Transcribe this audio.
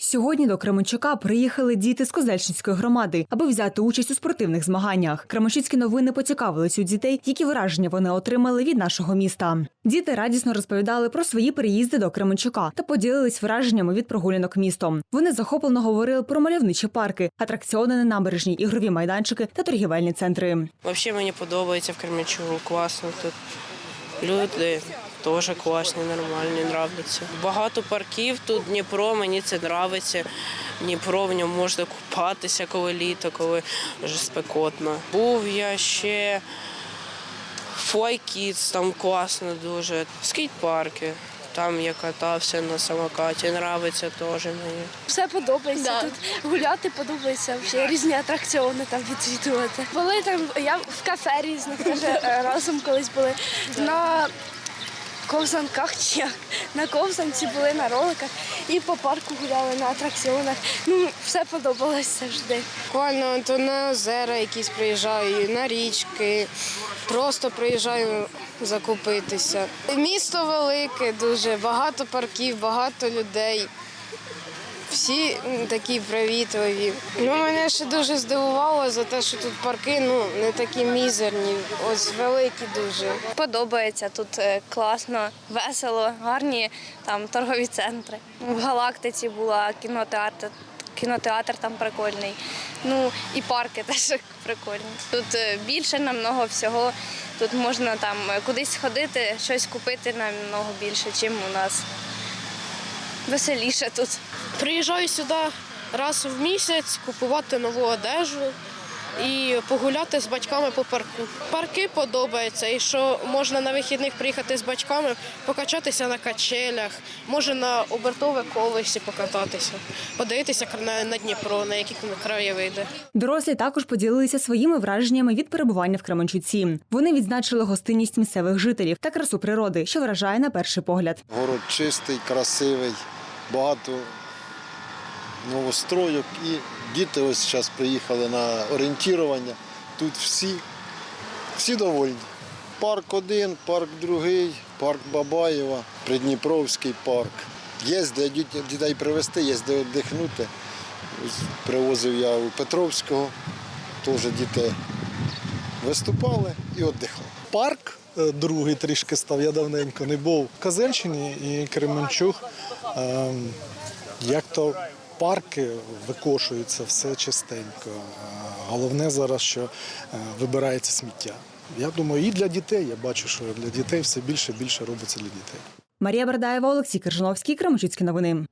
Сьогодні до Кременчука приїхали діти з Козельщинської громади, аби взяти участь у спортивних змаганнях. Кременчуцькі новини поцікавились у дітей, які враження вони отримали від нашого міста. Діти радісно розповідали про свої переїзди до Кременчука та поділились враженнями від прогулянок містом. Вони захоплено говорили про мальовничі парки, атракціони на набережній, ігрові майданчики та торгівельні центри. Взагалі мені подобається в Кременчугу, класно тут. Люди теж класні, нормальні, нравляться. Багато парків тут Дніпро, мені це подобається. Дніпро в ньому можна купатися, коли літо, коли вже спекотно. Був я ще Флайкіц, там класно дуже. Скейт-парки. Там я катався на самокаті, нравиться теж мені. Все подобається. Тут гуляти подобається, взагалі різні атракціони там відвідувати. Були там, я в кафе різних теж е, разом колись були. На ковзанках чи на ковзанці були на роликах і по парку гуляли на атракціонах. Ну, все подобалось завжди. Буквально то на озера якісь приїжджаю, на річки, просто приїжджаю закупитися. Місто велике, дуже багато парків, багато людей. Всі такі привітливі. Ну, мене ще дуже здивувало за те, що тут парки ну, не такі мізерні, ось великі дуже. Подобається тут е, класно, весело, гарні там торгові центри. В галактиці була кінотеатр. Кінотеатр там прикольний. Ну і парки теж прикольні. Тут е, більше намного всього. Тут можна там е, кудись ходити, щось купити намного більше, ніж у нас. Веселіше тут. Приїжджаю сюди раз в місяць купувати нову одежу і погуляти з батьками по парку. Парки подобаються, і що можна на вихідних приїхати з батьками, покачатися на качелях, може на обертове колесі покататися, подивитися на, на Дніпро, на які краєвиди. Дорослі також поділилися своїми враженнями від перебування в Кременчуці. Вони відзначили гостинність місцевих жителів та красу природи, що вражає на перший погляд. Город чистий, красивий, багато новостройок. І діти ось зараз приїхали на орієнтірування. Тут всі, всі довольні. Парк один, парк другий, парк Бабаєва, Придніпровський парк. Є де дітей привезти, є де віддихнути. Привозив я у Петровського, теж діти виступали і віддихали. парк другий трішки став, я давненько не був в Казельщині і Кременчуг. ем, Як то парки викошуються, все чистенько. Е, Головне зараз, що е, вибирається сміття. Я думаю, і для дітей. Я бачу, що для дітей все більше і більше робиться для дітей. Марія Бердаєва, Олексій Кержановський, Кременчуцькі новини.